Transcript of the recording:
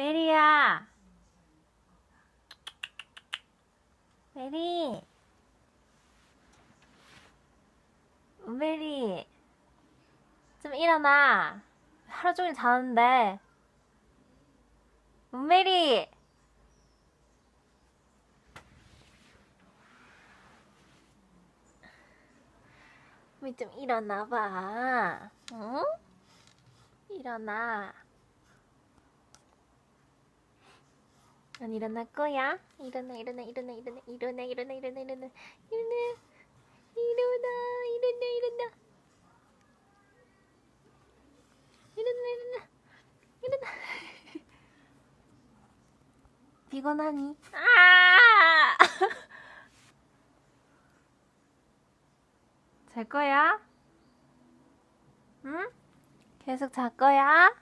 메리야. 메리. 메리. 좀 일어나. 하루 종일 자는데. 메리. 우리 좀 일어나 봐. 응? 일어나. 안 일어날 거야? 일어나, 일어나, 일어나, 일어나, 일어나, 일어나, 일어나, 일어나, 일어나, 일어나, 일어나, 일어나, 일어나, 일어나, 일어나. 피곤하니? 아! 잘 거야? 응? 계속 잘 거야?